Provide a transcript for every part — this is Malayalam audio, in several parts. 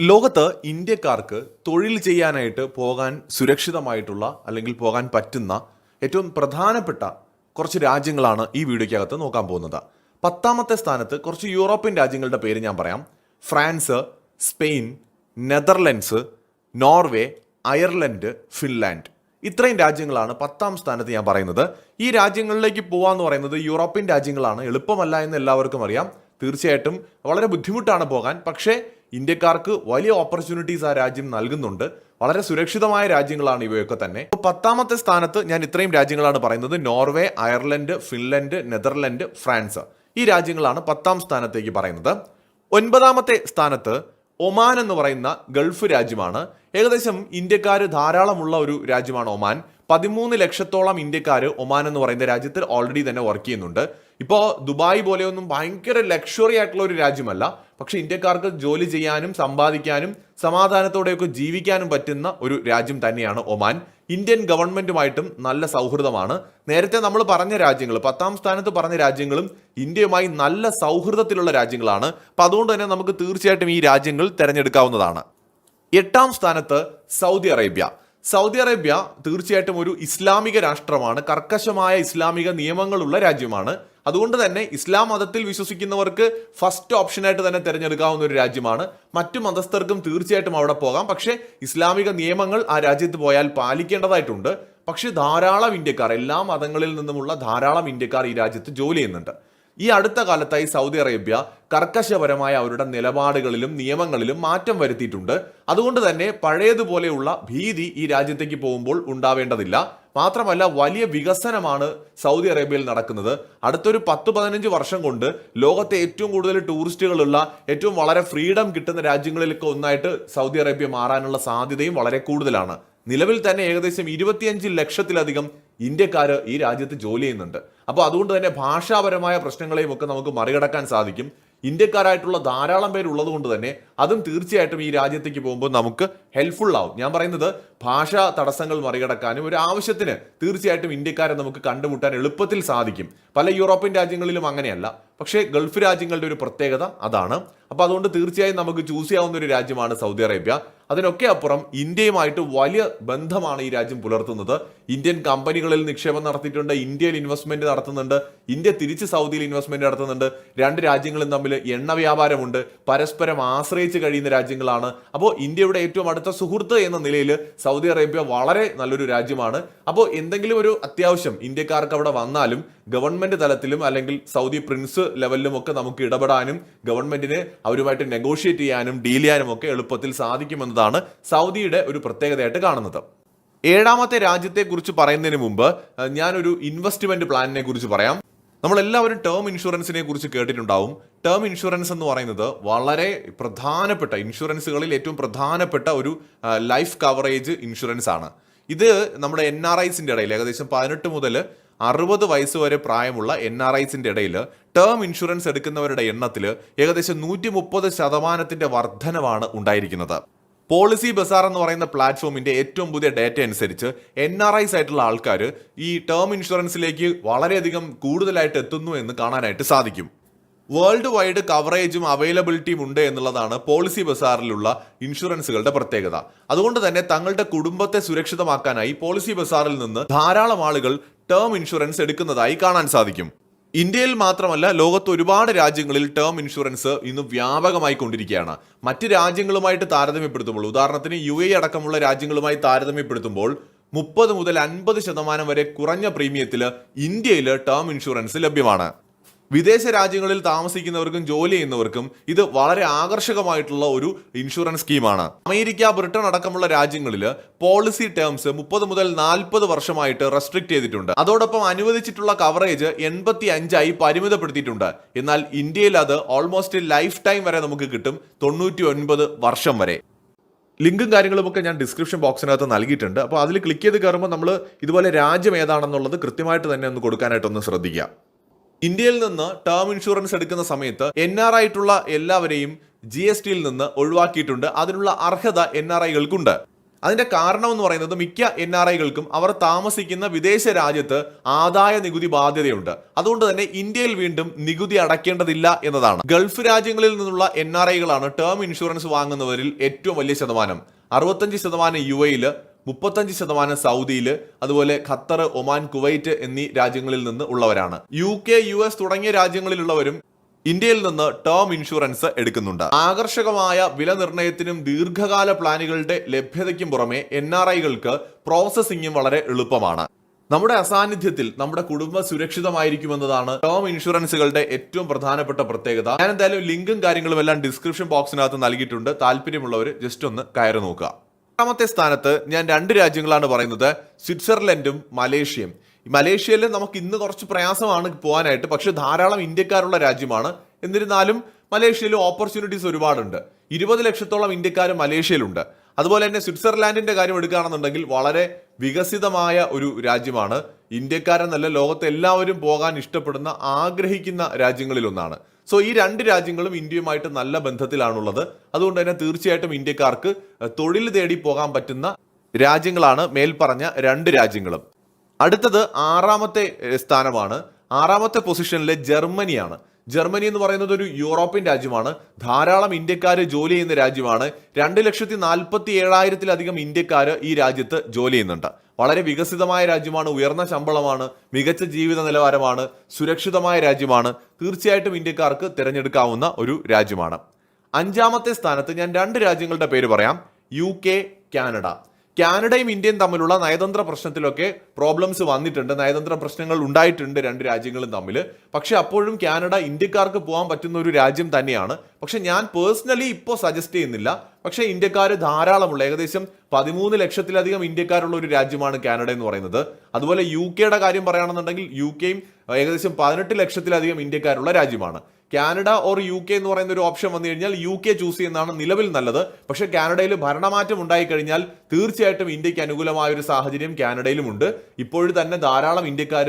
ലോകത്ത് ഇന്ത്യക്കാർക്ക് തൊഴിൽ ചെയ്യാനായിട്ട് പോകാൻ സുരക്ഷിതമായിട്ടുള്ള അല്ലെങ്കിൽ പോകാൻ പറ്റുന്ന ഏറ്റവും പ്രധാനപ്പെട്ട കുറച്ച് രാജ്യങ്ങളാണ് ഈ വീഡിയോയ്ക്കകത്ത് നോക്കാൻ പോകുന്നത്. പത്താമത്തെ സ്ഥാനത്ത് കുറച്ച് യൂറോപ്യൻ രാജ്യങ്ങളുടെ പേര് ഞാൻ പറയാം. France Spain Netherlands Norway Ireland Finland. ഇത്രയും രാജ്യങ്ങളാണ് പത്താം സ്ഥാനത്ത് ഞാൻ പറയുന്നത്. ഈ രാജ്യങ്ങളിലേക്ക് പോകാമെന്ന് പറയുന്നത് യൂറോപ്യൻ രാജ്യങ്ങളാണ്. എളുപ്പമല്ല എന്ന് എല്ലാവർക്കും അറിയാം. തീർച്ചയായിട്ടും വളരെ ബുദ്ധിമുട്ടാണ് പോകാൻ. പക്ഷേ ഇന്ത്യക്കാർക്ക് വലിയ ഓപ്പർച്യൂണിറ്റീസ് ആ രാജ്യം നൽകുന്നുണ്ട്. വളരെ സുരക്ഷിതമായ രാജ്യങ്ങളാണ് ഇവയൊക്കെ തന്നെ. അപ്പോൾ പത്താമത്തെ സ്ഥാനത്ത് ഞാൻ ഇത്രയും രാജ്യങ്ങളാണ് പറയുന്നത്. Norway Ireland Finland Netherland France. ഈ രാജ്യങ്ങളാണ് പത്താം സ്ഥാനത്തേക്ക് പറയുന്നത്. ഒൻപതാമത്തെ സ്ഥാനത്ത് ഒമാൻ എന്ന് പറയുന്ന ഗൾഫ് രാജ്യമാണ്. ഏകദേശം ഇന്ത്യക്കാർ ധാരാളമുള്ള ഒരു രാജ്യമാണ് ഒമാൻ. പതിമൂന്ന് ലക്ഷത്തോളം ഇന്ത്യക്കാർ ഒമാൻ എന്ന് പറയുന്ന രാജ്യത്തിൽ ഓൾറെഡി തന്നെ വർക്ക് ചെയ്യുന്നുണ്ട്. ഇപ്പോൾ ദുബായ് പോലെയൊന്നും ഭയങ്കര ലക്ഷറി ആയിട്ടുള്ള ഒരു രാജ്യമല്ല. പക്ഷേ ഇന്ത്യക്കാർക്ക് ജോലി ചെയ്യാനും സമ്പാദിക്കാനും സമാധാനത്തോടെയൊക്കെ ജീവിക്കാനും പറ്റുന്ന ഒരു രാജ്യം തന്നെയാണ് ഒമാൻ. ഇന്ത്യൻ ഗവൺമെന്റുമായിട്ടും നല്ല സൗഹൃദമാണ്. നേരത്തെ നമ്മൾ പറഞ്ഞ രാജ്യങ്ങൾ പത്താം സ്ഥാനത്ത് പറഞ്ഞ രാജ്യങ്ങളും ഇന്ത്യയുമായി നല്ല സൗഹൃദത്തിലുള്ള രാജ്യങ്ങളാണ്. അപ്പം അതുകൊണ്ട് തന്നെ നമുക്ക് തീർച്ചയായിട്ടും ഈ രാജ്യങ്ങൾ തിരഞ്ഞെടുക്കാവുന്നതാണ്. എട്ടാം സ്ഥാനത്ത് സൗദി അറേബ്യ. സൗദി അറേബ്യ തീർച്ചയായിട്ടും ഒരു ഇസ്ലാമിക രാഷ്ട്രമാണ്. കർക്കശമായ ഇസ്ലാമിക നിയമങ്ങളുള്ള രാജ്യമാണ്. അതുകൊണ്ട് തന്നെ ഇസ്ലാം മതത്തിൽ വിശ്വസിക്കുന്നവർക്ക് ഫസ്റ്റ് ഓപ്ഷനായിട്ട് തന്നെ തിരഞ്ഞെടുക്കാവുന്ന ഒരു രാജ്യമാണ്. മറ്റു മതസ്ഥർക്കും തീർച്ചയായിട്ടും അവിടെ പോകാം. പക്ഷേ ഇസ്ലാമിക നിയമങ്ങൾ ആ രാജ്യത്ത് പോയാൽ പാലിക്കേണ്ടതായിട്ടുണ്ട്. പക്ഷേ ധാരാളം ഇന്ത്യക്കാർ എല്ലാ മതങ്ങളിൽ നിന്നുമുള്ള ധാരാളം ഇന്ത്യക്കാർ ഈ രാജ്യത്ത് ജോലി ചെയ്യുന്നുണ്ട്. ഈ അടുത്ത കാലത്തായി സൗദി അറേബ്യ കർക്കശപരമായ അവരുടെ നിലപാടുകളിലും നിയമങ്ങളിലും മാറ്റം വരുത്തിയിട്ടുണ്ട്. അതുകൊണ്ട് തന്നെ പഴയതുപോലെയുള്ള ഭീതി ഈ രാജ്യത്തേക്ക് പോകുമ്പോൾ ഉണ്ടാവേണ്ടതില്ല. മാത്രമല്ല വലിയ വികസനമാണ് സൗദി അറേബ്യയിൽ നടക്കുന്നത്. അടുത്തൊരു പത്ത് പതിനഞ്ച് വർഷം കൊണ്ട് ലോകത്തെ ഏറ്റവും കൂടുതൽ ടൂറിസ്റ്റുകളുള്ള ഏറ്റവും വളരെ ഫ്രീഡം കിട്ടുന്ന രാജ്യങ്ങളിലൊക്കെ ഒന്നായിട്ട് സൗദി അറേബ്യ മാറാനുള്ള സാധ്യതയും വളരെ കൂടുതലാണ്. നിലവിൽ തന്നെ ഏകദേശം ഇരുപത്തിയഞ്ച് ലക്ഷത്തിലധികം ഇന്ത്യക്കാർ ഈ രാജ്യത്ത് ജോലി ചെയ്യുന്നുണ്ട്. അപ്പോൾ അതുകൊണ്ട് തന്നെ ഭാഷാപരമായ പ്രശ്നങ്ങളെയും ഒക്കെ നമുക്ക് മറികടക്കാൻ സാധിക്കും. ഇന്ത്യക്കാരായിട്ടുള്ള ധാരാളം പേരുള്ളത് കൊണ്ട് തന്നെ അതും തീർച്ചയായിട്ടും ഈ രാജ്യത്തേക്ക് പോകുമ്പോൾ നമുക്ക് ഹെൽപ്ഫുൾ ആവും. ഞാൻ പറയുന്നത് ഭാഷാ തടസ്സങ്ങൾ മറികടക്കാനും ഒരു ആവശ്യത്തിന് തീർച്ചയായിട്ടും ഇന്ത്യക്കാരെ നമുക്ക് കണ്ടുമുട്ടാൻ എളുപ്പത്തിൽ സാധിക്കും. പല യൂറോപ്യൻ രാജ്യങ്ങളിലും അങ്ങനെയല്ല. പക്ഷേ ഗൾഫ് രാജ്യങ്ങളുടെ ഒരു പ്രത്യേകത അതാണ്. അപ്പോൾ അതുകൊണ്ട് തീർച്ചയായും നമുക്ക് ചൂസ് ചെയ്യാവുന്ന ഒരു രാജ്യമാണ് സൗദി അറേബ്യ. അതിനൊക്കെ അപ്പുറം ഇന്ത്യയുമായിട്ട് വലിയ ബന്ധമാണ് ഈ രാജ്യം പുലർത്തുന്നത്. ഇന്ത്യൻ കമ്പനികളിൽ നിക്ഷേപം നടത്തിയിട്ടുണ്ട് ഇന്ത്യയിൽ ഇൻവെസ്റ്റ്മെന്റ് നടത്തുന്നുണ്ട് ഇന്ത്യ തിരിച്ച് സൗദിയിൽ ഇൻവെസ്റ്റ്മെന്റ് നടത്തുന്നുണ്ട്. രണ്ട് രാജ്യങ്ങളും തമ്മിൽ എണ്ണ വ്യാപാരമുണ്ട് പരസ്പരം ആശ്രയിച്ച് കഴിയുന്ന രാജ്യങ്ങളാണ്. അപ്പോൾ ഇന്ത്യയുടെ ഏറ്റവും അടുത്ത സുഹൃത്ത് എന്ന നിലയിൽ സൗദി അറേബ്യ വളരെ നല്ലൊരു രാജ്യമാണ്. അപ്പോൾ എന്തെങ്കിലും ഒരു അത്യാവശ്യം ഇന്ത്യക്കാർക്ക് അവിടെ വന്നാലും ഗവൺമെന്റ് തലത്തിലും അല്ലെങ്കിൽ സൗദി പ്രിൻസ് ലെവലിലും ഒക്കെ നമുക്ക് ഇടപെടാനും ഗവൺമെന്റിന് അവരുമായിട്ട് നെഗോഷിയേറ്റ് ചെയ്യാനും ഡീൽ ചെയ്യാനും ഒക്കെ എളുപ്പത്തിൽ സാധിക്കുമെന്നതാണ് സൗദിയുടെ ഒരു പ്രത്യേകതയായിട്ട് കാണുന്നത്. ഏഴാമത്തെ രാജ്യത്തെക്കുറിച്ച് പറയുന്നതിന് മുമ്പ് ഞാനൊരു ഇൻവെസ്റ്റ്മെന്റ് പ്ലാനിനെ കുറിച്ച് പറയാം. നമ്മളെല്ലാവരും ടേം ഇൻഷുറൻസിനെ കുറിച്ച് കേട്ടിട്ടുണ്ടാവും. ടേം ഇൻഷുറൻസ് എന്ന് പറയുന്നത് വളരെ പ്രധാനപ്പെട്ട ഇൻഷുറൻസുകളിൽ ഏറ്റവും പ്രധാനപ്പെട്ട ഒരു ലൈഫ് കവറേജ് ഇൻഷുറൻസ് ആണ്. ഇത് നമ്മുടെ എൻ ആർ ഐസിന്റെ ഇടയിൽ ഏകദേശം പതിനെട്ട് മുതൽ അറുപത് വയസ്സ് വരെ പ്രായമുള്ള എൻ ആർ ഐസിന്റെ ഇടയിൽ ടേം ഇൻഷുറൻസ് എടുക്കുന്നവരുടെ എണ്ണത്തിൽ ഏകദേശം നൂറ്റി മുപ്പത് ശതമാനത്തിന്റെ വർധനവാണ് ഉണ്ടായിരിക്കുന്നത്. പോളിസി ബസാർ എന്ന് പറയുന്ന പ്ലാറ്റ്ഫോമിന്റെ ഏറ്റവും പുതിയ ഡേറ്റ അനുസരിച്ച് എൻ ആർ ഐസ് ആയിട്ടുള്ള ആൾക്കാർ ഈ ടേം ഇൻഷുറൻസിലേക്ക് വളരെയധികം കൂടുതലായിട്ട് എത്തുന്നു എന്ന് കാണാനായിട്ട് സാധിക്കും. വേൾഡ് വൈഡ് കവറേജും അവൈലബിലിറ്റിയും ഉണ്ട് എന്നുള്ളതാണ് പോളിസി ബസാറിലുള്ള ഇൻഷുറൻസുകളുടെ പ്രത്യേകത. അതുകൊണ്ട് തന്നെ തങ്ങളുടെ കുടുംബത്തെ സുരക്ഷിതമാക്കാനായി പോളിസി ബസാറിൽ നിന്ന് ധാരാളം ആളുകൾ ടേം ഇൻഷുറൻസ് എടുക്കുന്നതായി കാണാൻ സാധിക്കും. ഇന്ത്യയിൽ മാത്രമല്ല ലോകത്ത് ഒരുപാട് രാജ്യങ്ങളിൽ ടേം ഇൻഷുറൻസ് ഇന്ന് വ്യാപകമായി കൊണ്ടിരിക്കുകയാണ്. മറ്റ് രാജ്യങ്ങളുമായിട്ട് താരതമ്യപ്പെടുത്തുമ്പോൾ ഉദാഹരണത്തിന് യു എ അടക്കമുള്ള രാജ്യങ്ങളുമായി താരതമ്യപ്പെടുത്തുമ്പോൾ മുപ്പത് മുതൽ അൻപത് ശതമാനം വരെ കുറഞ്ഞ പ്രീമിയത്തിൽ ഇന്ത്യയിൽ ടേം ഇൻഷുറൻസ് ലഭ്യമാണ്. വിദേശ രാജ്യങ്ങളിൽ താമസിക്കുന്നവർക്കും ജോലി ചെയ്യുന്നവർക്കും ഇത് വളരെ ആകർഷകമായിട്ടുള്ള ഒരു ഇൻഷുറൻസ് സ്കീമാണ്. അമേരിക്ക ബ്രിട്ടൻ അടക്കമുള്ള രാജ്യങ്ങളിൽ പോളിസി ടേംസ് മുപ്പത് മുതൽ നാൽപ്പത് വർഷമായിട്ട് റെസ്ട്രിക്ട് ചെയ്തിട്ടുണ്ട്. അതോടൊപ്പം അനുവദിച്ചിട്ടുള്ള കവറേജ് എൺപത്തി അഞ്ചായി പരിമിതപ്പെടുത്തിയിട്ടുണ്ട്. എന്നാൽ ഇന്ത്യയിൽ അത് ഓൾമോസ്റ്റ് ലൈഫ് ടൈം വരെ നമുക്ക് കിട്ടും തൊണ്ണൂറ്റി ഒൻപത് വർഷം വരെ. ലിങ്കും കാര്യങ്ങളുമൊക്കെ ഞാൻ ഡിസ്ക്രിപ്ഷൻ ബോക്സിനകത്ത് നൽകിയിട്ടുണ്ട്. അപ്പോൾ അതിൽ ക്ലിക്ക് ചെയ്ത് കയറുമ്പോൾ നമ്മൾ ഇതുപോലെ രാജ്യം ഏതാണെന്നുള്ളത് കൃത്യമായിട്ട് തന്നെ ഒന്ന് കൊടുക്കാനായിട്ടൊന്ന് ശ്രദ്ധിക്കുക. ഇന്ത്യയിൽ നിന്ന് ടേം ഇൻഷുറൻസ് എടുക്കുന്ന സമയത്ത് എൻ ആർ ആയിട്ടുള്ള എല്ലാവരെയും ജി എസ് ടിയിൽ നിന്ന് ഒഴിവാക്കിയിട്ടുണ്ട്. അതിനുള്ള അർഹത എൻ ആർ ഐകൾക്കുണ്ട് അതിന്റെ കാരണം എന്ന് പറയുന്നത് മിക്ക എൻ ആർ ഐകൾക്കും അവർ താമസിക്കുന്ന വിദേശ രാജ്യത്ത് ആദായ നികുതി ബാധ്യതയുണ്ട്. അതുകൊണ്ട് തന്നെ ഇന്ത്യയിൽ വീണ്ടും നികുതി അടയ്ക്കേണ്ടതില്ല എന്നതാണ്. ഗൾഫ് രാജ്യങ്ങളിൽ നിന്നുള്ള എൻ ആർ ഐകളാണ് ടേം ഇൻഷുറൻസ് വാങ്ങുന്നവരിൽ ഏറ്റവും വലിയ ശതമാനം. അറുപത്തഞ്ച് ശതമാനം യു എയിൽ മുപ്പത്തഞ്ച് ശതമാനം സൗദിയിൽ അതുപോലെ ഖത്തർ ഒമാൻ കുവൈറ്റ് എന്നീ രാജ്യങ്ങളിൽ നിന്ന് ഉള്ളവരാണ്. യു കെ യു എസ് തുടങ്ങിയ രാജ്യങ്ങളിലുള്ളവരും ഇന്ത്യയിൽ നിന്ന് ടേം ഇൻഷുറൻസ് എടുക്കുന്നുണ്ട്. ആകർഷകമായ വില നിർണയത്തിനും ദീർഘകാല പ്ലാനുകളുടെ ലഭ്യതയ്ക്കും പുറമെ എൻ ആർ ഐകൾക്ക് പ്രോസസ്സിംഗും വളരെ എളുപ്പമാണ്. നമ്മുടെ അസാന്നിധ്യത്തിൽ നമ്മുടെ കുടുംബം സുരക്ഷിതമായിരിക്കുമെന്നതാണ് ടേം ഇൻഷുറൻസുകളുടെ ഏറ്റവും പ്രധാനപ്പെട്ട പ്രത്യേകത. ഞാൻ എന്തായാലും ലിങ്കും കാര്യങ്ങളും എല്ലാം ഡിസ്ക്രിപ്ഷൻ ബോക്സിനകത്ത് നൽകിയിട്ടുണ്ട്. താല്പര്യമുള്ളവർ ജസ്റ്റ് ഒന്ന് കയറി നോക്കുക. രണ്ടാമത്തെ സ്ഥാനത്ത് ഞാൻ രണ്ട് രാജ്യങ്ങളാണ് പറയുന്നത്. സ്വിറ്റ്സർലൻഡും മലേഷ്യയും. മലേഷ്യയിൽ നമുക്ക് ഇന്ന് കുറച്ച് പ്രയാസമാണ് പോകാനായിട്ട്. പക്ഷെ ധാരാളം ഇന്ത്യക്കാരുള്ള രാജ്യമാണ്. എന്നിരുന്നാലും മലേഷ്യയിൽ ഓപ്പർച്യൂണിറ്റീസ് ഒരുപാടുണ്ട്. ഇരുപത് ലക്ഷത്തോളം ഇന്ത്യക്കാർ മലേഷ്യയിലുണ്ട്. അതുപോലെ തന്നെ സ്വിറ്റ്സർലാൻഡിന്റെ കാര്യം എടുക്കുകയാണെന്നുണ്ടെങ്കിൽ വളരെ വികസിതമായ ഒരു രാജ്യമാണ്. ഇന്ത്യക്കാരെന്നല്ല ലോകത്തെ എല്ലാവരും പോകാൻ ഇഷ്ടപ്പെടുന്ന ആഗ്രഹിക്കുന്ന രാജ്യങ്ങളിലൊന്നാണ്. സോ ഈ രണ്ട് രാജ്യങ്ങളും ഇന്ത്യയുമായിട്ട് നല്ല ബന്ധത്തിലാണുള്ളത്. അതുകൊണ്ട് തന്നെ തീർച്ചയായിട്ടും ഇന്ത്യക്കാർക്ക് തൊഴിൽ തേടി പോകാൻ പറ്റുന്ന രാജ്യങ്ങളാണ് മേൽപ്പറഞ്ഞ രണ്ട് രാജ്യങ്ങളും. അടുത്തത് ആറാമത്തെ സ്ഥാനമാണ്. ആറാമത്തെ പൊസിഷനിലെ ജർമ്മനിയാണ്. ജർമ്മനി എന്ന് പറയുന്നത് ഒരു യൂറോപ്യൻ രാജ്യമാണ്. ധാരാളം ഇന്ത്യക്കാർ ജോലി ചെയ്യുന്ന രാജ്യമാണ്. രണ്ട് ലക്ഷത്തി നാൽപ്പത്തി ഏഴായിരത്തിലധികം ഇന്ത്യക്കാർ ഈ രാജ്യത്ത് ജോലി ചെയ്യുന്നുണ്ട്. വളരെ വികസിതമായ രാജ്യമാണ് ഉയർന്ന ശമ്പളമാണ് മികച്ച ജീവിത നിലവാരമാണ് സുരക്ഷിതമായ രാജ്യമാണ്. തീർച്ചയായിട്ടും ഇന്ത്യക്കാർക്ക് തിരഞ്ഞെടുക്കാവുന്ന ഒരു രാജ്യമാണ്. അഞ്ചാമത്തെ സ്ഥാനത്ത് ഞാൻ രണ്ട് രാജ്യങ്ങളുടെ പേര് പറയാം. U Canada. കാനഡയും ഇന്ത്യയും തമ്മിലുള്ള നയതന്ത്ര പ്രശ്നത്തിലൊക്കെ പ്രോബ്ലംസ് വന്നിട്ടുണ്ട്. നയതന്ത്ര പ്രശ്നങ്ങൾ ഉണ്ടായിട്ടുണ്ട് രണ്ട് രാജ്യങ്ങളും തമ്മിൽ. പക്ഷെ അപ്പോഴും കാനഡ ഇന്ത്യക്കാർക്ക് പോകാൻ പറ്റുന്ന ഒരു രാജ്യം തന്നെയാണ്. പക്ഷെ ഞാൻ പേഴ്സണലി ഇപ്പോൾ സജസ്റ്റ് ചെയ്യുന്നില്ല. പക്ഷേ ഇന്ത്യക്കാർ ധാരാളമുള്ള ഏകദേശം പതിമൂന്ന് ലക്ഷത്തിലധികം ഇന്ത്യക്കാരുള്ള ഒരു രാജ്യമാണ് കാനഡ എന്ന് പറയുന്നത്. അതുപോലെ യു കെയുടെ കാര്യം പറയുകയാണെന്നുണ്ടെങ്കിൽ യു കെയും ഏകദേശം പതിനെട്ട് ലക്ഷത്തിലധികം ഇന്ത്യക്കാരുള്ള രാജ്യമാണ്. കാനഡ ഓർ യു കെ എന്ന് പറയുന്ന ഒരു ഓപ്ഷൻ വന്നു കഴിഞ്ഞാൽ യു കെ ചൂസ് ചെയ്യുന്നതാണ് നിലവിൽ നല്ലത്. പക്ഷെ കാനഡയിൽ ഭരണമാറ്റം ഉണ്ടായി കഴിഞ്ഞാൽ തീർച്ചയായിട്ടും ഇന്ത്യയ്ക്ക് അനുകൂലമായ ഒരു സാഹചര്യം കാനഡയിലുമുണ്ട് ഇപ്പോഴും തന്നെ ധാരാളം ഇന്ത്യക്കാർ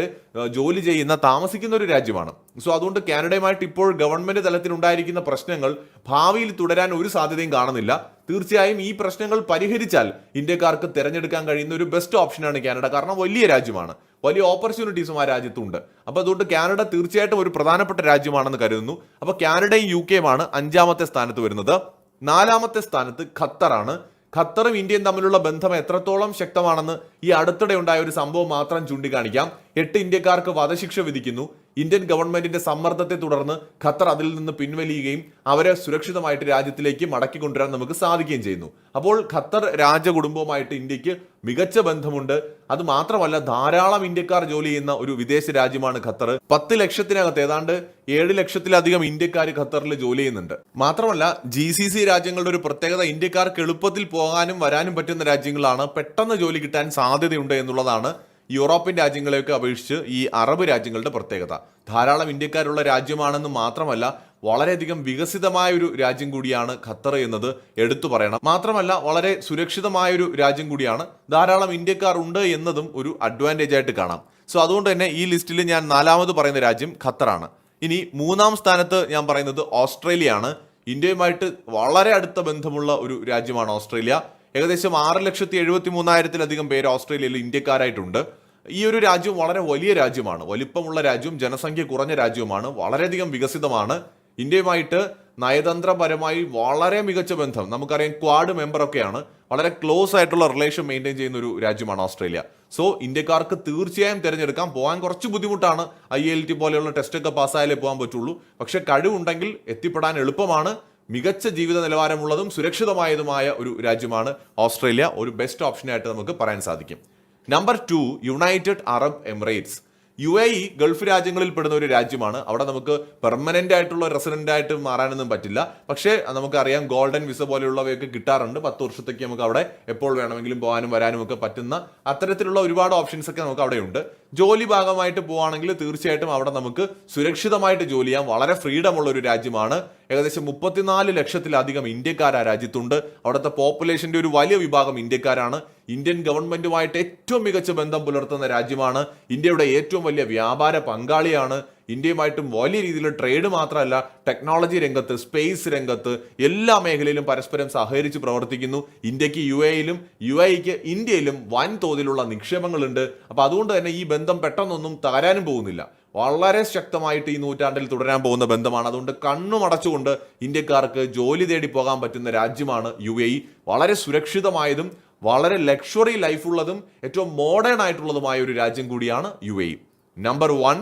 ജോലി ചെയ്യുന്ന താമസിക്കുന്ന ഒരു രാജ്യമാണ്. സോ അതുകൊണ്ട് കാനഡയുമായിട്ട് ഇപ്പോൾ ഗവൺമെന്റ് തലത്തിൽ ഉണ്ടായിരിക്കുന്ന പ്രശ്നങ്ങൾ ഭാവിയിൽ തുടരാൻ ഒരു സാധ്യതയും കാണുന്നില്ല. തീർച്ചയായും ഈ പ്രശ്നങ്ങൾ പരിഹരിച്ചാൽ ഇന്ത്യക്കാർക്ക് തിരഞ്ഞെടുക്കാൻ കഴിയുന്ന ഒരു ബെസ്റ്റ് ഓപ്ഷനാണ് കാനഡ. കാരണം വലിയ രാജ്യമാണ്. വലിയ ഓപ്പർച്യൂണിറ്റീസും ആ രാജ്യത്തുണ്ട്. അപ്പോൾ അതുകൊണ്ട് കാനഡ തീർച്ചയായിട്ടും ഒരു പ്രധാനപ്പെട്ട രാജ്യമാണെന്ന് കരുതുന്നു. അപ്പോൾ കാനഡയും യു കെയുമാണ് അഞ്ചാമത്തെ സ്ഥാനത്ത് വരുന്നത്. നാലാമത്തെ സ്ഥാനത്ത് ഖത്തറാണ്. ഖത്തറും ഇന്ത്യയും തമ്മിലുള്ള ബന്ധം എത്രത്തോളം ശക്തമാണെന്ന് ഈ അടുത്തിടെ ഉണ്ടായ ഒരു സംഭവം മാത്രം ചൂണ്ടിക്കാണിക്കാം. എട്ട് ഇന്ത്യക്കാർക്ക് വധശിക്ഷ വിധിക്കുന്നു. ഇന്ത്യൻ ഗവൺമെന്റിന്റെ സമ്മർദ്ദത്തെ തുടർന്ന് ഖത്തർ അതിൽ നിന്ന് പിൻവലിയുകയും അവരെ സുരക്ഷിതമായിട്ട് രാജ്യത്തിലേക്ക് മടക്കി കൊണ്ടുവരാൻ നമുക്ക് സാധിക്കുകയും ചെയ്യുന്നു. അപ്പോൾ ഖത്തർ രാജകുടുംബവുമായിട്ട് ഇന്ത്യയ്ക്ക് മികച്ച ബന്ധമുണ്ട്. അത് മാത്രമല്ല ധാരാളം ഇന്ത്യക്കാർ ജോലി ചെയ്യുന്ന ഒരു വിദേശ രാജ്യമാണ് ഖത്തർ. പത്ത് ലക്ഷത്തിനകത്ത് ഏതാണ്ട് ഏഴ് ലക്ഷത്തിലധികം ഇന്ത്യക്കാർ ഖത്തറിൽ ജോലി ചെയ്യുന്നുണ്ട്. മാത്രമല്ല ജി സി സി രാജ്യങ്ങളുടെ ഒരു പ്രത്യേകത ഇന്ത്യക്കാർക്ക് എളുപ്പത്തിൽ പോകാനും വരാനും പറ്റുന്ന രാജ്യങ്ങളാണ് പെട്ടെന്ന് ജോലി കിട്ടാൻ സാധ്യതയുണ്ട് എന്നുള്ളതാണ് യൂറോപ്യൻ രാജ്യങ്ങളെയൊക്കെ അപേക്ഷിച്ച് ഈ അറബ് രാജ്യങ്ങളുടെ പ്രത്യേകത. ധാരാളം ഇന്ത്യക്കാരുള്ള രാജ്യമാണെന്ന് മാത്രമല്ല വളരെയധികം വികസിതമായ ഒരു രാജ്യം കൂടിയാണ് ഖത്തർ എന്നത് എടുത്തു പറയണം. മാത്രമല്ല വളരെ സുരക്ഷിതമായ ഒരു രാജ്യം കൂടിയാണ് ധാരാളം ഇന്ത്യക്കാർ ഉണ്ട് എന്നതും ഒരു അഡ്വാന്റേജ് ആയിട്ട് കാണാം. സോ അതുകൊണ്ട് തന്നെ ഈ ലിസ്റ്റിൽ ഞാൻ നാലാമത് പറയുന്ന രാജ്യം ഖത്തറാണ്. ഇനി മൂന്നാം സ്ഥാനത്ത് ഞാൻ പറയുന്നത് ഓസ്ട്രേലിയ ആണ് ഇന്ത്യയുമായിട്ട് വളരെ അടുത്ത ബന്ധമുള്ള ഒരു രാജ്യമാണ് ഓസ്ട്രേലിയ. ഏകദേശം ആറ് ലക്ഷത്തി എഴുപത്തി മൂന്നായിരത്തിലധികം പേര് ഓസ്ട്രേലിയയിൽ ഇന്ത്യക്കാരായിട്ടുണ്ട്. ഈ ഒരു രാജ്യം വളരെ വലിയ രാജ്യമാണ്. വലിപ്പമുള്ള രാജ്യവും ജനസംഖ്യ കുറഞ്ഞ രാജ്യവുമാണ് വളരെയധികം വികസിതമാണ്. ഇന്ത്യയുമായിട്ട് നയതന്ത്രപരമായി വളരെ മികച്ച ബന്ധം. നമുക്കറിയാം ക്വാഡ് മെമ്പറൊക്കെയാണ് വളരെ ക്ലോസ് ആയിട്ടുള്ള റിലേഷൻ മെയിന്റെയിൻ ചെയ്യുന്ന ഒരു രാജ്യമാണ് ഓസ്ട്രേലിയ. സോ ഇന്ത്യക്കാർക്ക് തീർച്ചയായും തിരഞ്ഞെടുക്കാം. പോകാൻ കുറച്ച് ബുദ്ധിമുട്ടാണ്. ഐ എൽ ടി പോലെയുള്ള ടെസ്റ്റൊക്കെ പാസ്സായാലേ പോകാൻ പറ്റുള്ളൂ. പക്ഷേ കഴിവുണ്ടെങ്കിൽ എത്തിപ്പെടാൻ എളുപ്പമാണ്. മികച്ച ജീവിത നിലവാരമുള്ളതും സുരക്ഷിതമായതുമായ ഒരു രാജ്യമാണ് ഓസ്ട്രേലിയ. ഒരു ബെസ്റ്റ് ഓപ്ഷനായിട്ട് നമുക്ക് പറയാൻ സാധിക്കും. Number two United Arab Emirates U A E Gulf രാജ്യങ്ങളിൽ പെടുന്ന ഒരു രാജ്യമാണ്. അവിടെ നമുക്ക് പെർമനന്റ് ആയിട്ടുള്ള റെസിഡന്റ് ആയിട്ട് മാറാനൊന്നും പറ്റില്ല. പക്ഷേ നമുക്കറിയാം ഗോൾഡൻ വിസ പോലെയുള്ളവയൊക്കെ കിട്ടാറുണ്ട്. പത്ത് വർഷത്തേക്ക് നമുക്ക് അവിടെ എപ്പോൾ വേണമെങ്കിലും പോകാനും വരാനും ഒക്കെ പറ്റുന്ന അത്തരത്തിലുള്ള ഒരുപാട് ഓപ്ഷൻസ് ഒക്കെ നമുക്ക് അവിടെയുണ്ട്. ജോലി ഭാഗമായിട്ട് പോവുകയാണെങ്കിൽ തീർച്ചയായിട്ടും അവിടെ നമുക്ക് സുരക്ഷിതമായിട്ട് ജോലി ചെയ്യാം. വളരെ ഫ്രീഡം ഉള്ള ഒരു രാജ്യമാണ്. ഏകദേശം മുപ്പത്തിനാല് ലക്ഷത്തിലധികം ഇന്ത്യക്കാർ ആ രാജ്യത്തുണ്ട്. അവിടുത്തെ പോപ്പുലേഷന്റെ ഒരു വലിയ വിഭാഗം ഇന്ത്യക്കാരാണ്. ഇന്ത്യൻ ഗവൺമെന്റുമായിട്ട് ഏറ്റവും മികച്ച ബന്ധം പുലർത്തുന്ന രാജ്യമാണ്. ഇന്ത്യയുടെ ഏറ്റവും വലിയ വ്യാപാര പങ്കാളിയാണ്. ഇന്ത്യയുമായിട്ടും വലിയ രീതിയിൽ ട്രേഡ് മാത്രമല്ല ടെക്നോളജി രംഗത്ത് സ്പേസ് രംഗത്ത് എല്ലാ മേഖലയിലും പരസ്പരം സഹകരിച്ച് പ്രവർത്തിക്കുന്നു. ഇന്ത്യയ്ക്ക് യു എയിലും യു എക്ക് ഇന്ത്യയിലും വൻ തോതിലുള്ള നിക്ഷേപങ്ങളുണ്ട്. അപ്പോൾ അതുകൊണ്ട് തന്നെ ഈ ബന്ധം പെട്ടെന്നൊന്നും തകരാനും പോകുന്നില്ല. വളരെ ശക്തമായിട്ട് ഈ നൂറ്റാണ്ടിൽ തുടരാൻ പോകുന്ന ബന്ധമാണ്. അതുകൊണ്ട് കണ്ണുമടച്ചുകൊണ്ട് ഇന്ത്യക്കാർക്ക് ജോലി തേടി പോകാൻ പറ്റുന്ന രാജ്യമാണ് യു എ വളരെ സുരക്ഷിതമായതും വളരെ ലക്ഷറി ലൈഫുള്ളതും ഏറ്റവും മോഡേൺ ആയിട്ടുള്ളതുമായ ഒരു രാജ്യം കൂടിയാണ് U A number one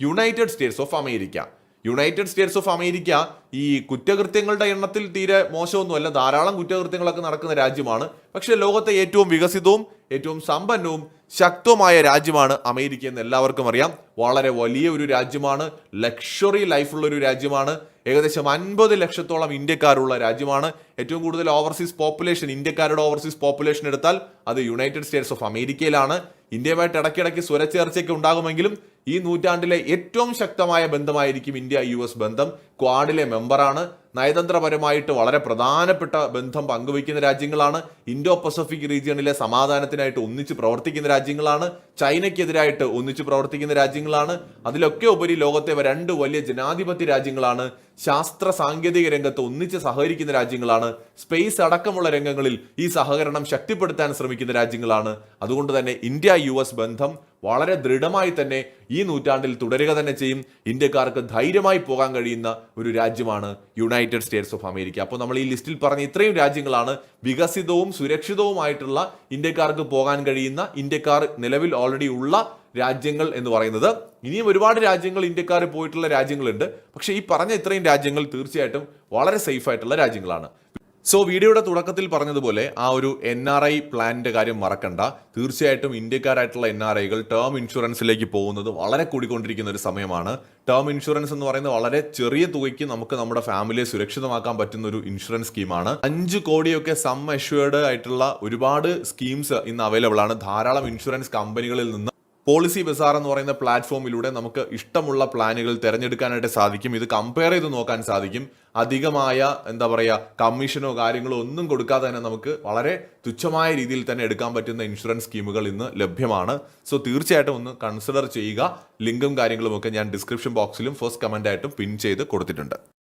United States of America United States of America ഈ കുറ്റകൃത്യങ്ങളുടെ എണ്ണത്തിൽ തീരെ മോശമൊന്നുമല്ല. ധാരാളം കുറ്റകൃത്യങ്ങളൊക്കെ നടക്കുന്ന രാജ്യമാണ്. പക്ഷെ ലോകത്തെ ഏറ്റവും വികസിതവും ഏറ്റവും സമ്പന്നവും ശക്തവുമായ രാജ്യമാണ് അമേരിക്ക എന്ന് എല്ലാവർക്കും അറിയാം. വളരെ വലിയ ഒരു രാജ്യമാണ്. ലക്ഷറി ലൈഫുള്ള ഒരു രാജ്യമാണ്. ഏകദേശം അൻപത് ലക്ഷത്തോളം ഇന്ത്യക്കാരുള്ള രാജ്യമാണ്. ഏറ്റവും കൂടുതൽ ഓവർസീസ് പോപ്പുലേഷൻ ഇന്ത്യക്കാരുടെ ഓവർസീസ് പോപ്പുലേഷൻ എടുത്താൽ അത് യുണൈറ്റഡ് സ്റ്റേറ്റ്സ് ഓഫ് അമേരിക്കയിലാണ് ഇന്ത്യയുമായിട്ട് ഇടയ്ക്കിടയ്ക്ക് സ്വരച്ചേർച്ചയൊക്കെ ഉണ്ടാകുമെങ്കിലും ഈ നൂറ്റാണ്ടിലെ ഏറ്റവും ശക്തമായ ബന്ധമായിരിക്കും ഇന്ത്യ യു എസ് ബന്ധം. ക്വാഡിലെ മെമ്പറാണ്. നയതന്ത്രപരമായിട്ട് വളരെ പ്രധാനപ്പെട്ട ബന്ധം പങ്കുവയ്ക്കുന്ന രാജ്യങ്ങളാണ്. ഇൻഡോ പസഫിക് റീജിയണിലെ സമാധാനത്തിനായിട്ട് ഒന്നിച്ച് പ്രവർത്തിക്കുന്ന രാജ്യങ്ങളാണ്. ചൈനയ്ക്കെതിരായിട്ട് ഒന്നിച്ച് പ്രവർത്തിക്കുന്ന രാജ്യങ്ങളാണ്. അതിലൊക്കെ ഉപരി ലോകത്തെ രണ്ട് വലിയ ജനാധിപത്യ രാജ്യങ്ങളാണ് ശാസ്ത്ര സാങ്കേതിക രംഗത്ത് ഒന്നിച്ച് സഹകരിക്കുന്ന രാജ്യങ്ങളാണ്. സ്പേസ് അടക്കമുള്ള രംഗങ്ങളിൽ ഈ സഹകരണം ശക്തിപ്പെടുത്താൻ ശ്രമിക്കുന്ന രാജ്യങ്ങളാണ്. അതുകൊണ്ട് തന്നെ ഇന്ത്യ യു ബന്ധം വളരെ ദൃഢമായി തന്നെ ഈ നൂറ്റാണ്ടിൽ തുടരുക തന്നെ ചെയ്യും. ഇന്ത്യക്കാർക്ക് ധൈര്യമായി പോകാൻ കഴിയുന്ന ഒരു രാജ്യമാണ് യുണൈറ്റഡ് സ്റ്റേറ്റ്സ് ഓഫ് അമേരിക്ക അപ്പോൾ നമ്മൾ ഈ ലിസ്റ്റിൽ പറഞ്ഞ ഇത്രയും രാജ്യങ്ങളാണ് വികസിതവും സുരക്ഷിതവുമായിട്ടുള്ള ഇന്ത്യക്കാർക്ക് പോകാൻ കഴിയുന്ന ഇന്ത്യക്കാർ നിലവിൽ ഓൾറെഡി ഉള്ള രാജ്യങ്ങൾ എന്ന് പറയുന്നത്. ഇനിയും ഒരുപാട് രാജ്യങ്ങൾ ഇന്ത്യക്കാർ പോയിട്ടുള്ള രാജ്യങ്ങളുണ്ട്. പക്ഷേ ഈ പറഞ്ഞ ഇത്രയും രാജ്യങ്ങൾ തീർച്ചയായിട്ടും വളരെ സേഫ് ആയിട്ടുള്ള രാജ്യങ്ങളാണ്. സോ വീഡിയോയുടെ തുടക്കത്തിൽ പറഞ്ഞതുപോലെ ആ ഒരു എൻ ആർ ഐ പ്ലാനിന്റെ കാര്യം മറക്കണ്ട. തീർച്ചയായിട്ടും ഇന്ത്യക്കാരായിട്ടുള്ള എൻ ആർ ഐകൾ ടേം ഇൻഷുറൻസിലേക്ക് പോകുന്നത് വളരെ കൂടിക്കൊണ്ടിരിക്കുന്ന ഒരു സമയമാണ്. ടേം ഇൻഷുറൻസ് എന്ന് പറയുന്നത് വളരെ ചെറിയ തുകയ്ക്ക് നമുക്ക് നമ്മുടെ ഫാമിലിയെ സുരക്ഷിതമാക്കാൻ പറ്റുന്ന ഒരു ഇൻഷുറൻസ് സ്കീമാണ് അഞ്ച് കോടിയൊക്കെ സം അഷ്വേർഡ് ആയിട്ടുള്ള ഒരുപാട് സ്കീംസ് ഇന്ന് അവൈലബിൾ ആണ്. ധാരാളം ഇൻഷുറൻസ് കമ്പനികളിൽ നിന്ന് പോളിസി ബസാർ എന്ന് പറയുന്ന പ്ലാറ്റ്ഫോമിലൂടെ നമുക്ക് ഇഷ്ടമുള്ള പ്ലാനുകൾ തിരഞ്ഞെടുക്കാനായിട്ട് സാധിക്കും. ഇത് കമ്പയർ ചെയ്ത് നോക്കാൻ സാധിക്കും. അധികമായ എന്താ പറയുക കമ്മീഷനോ കാര്യങ്ങളോ ഒന്നും കൊടുക്കാതെ തന്നെ നമുക്ക് വളരെ തുച്ഛമായ രീതിയിൽ തന്നെ എടുക്കാൻ പറ്റുന്ന ഇൻഷുറൻസ് സ്കീമുകൾ ഇന്ന് ലഭ്യമാണ്. സോ തീർച്ചയായിട്ടും ഒന്ന് കൺസിഡർ ചെയ്യുക. ലിങ്കും കാര്യങ്ങളും ഒക്കെ ഞാൻ ഡിസ്ക്രിപ്ഷൻ ബോക്സിലും ഫസ്റ്റ് കമന്റായിട്ടും പിൻ ചെയ്ത് കൊടുത്തിട്ടുണ്ട്.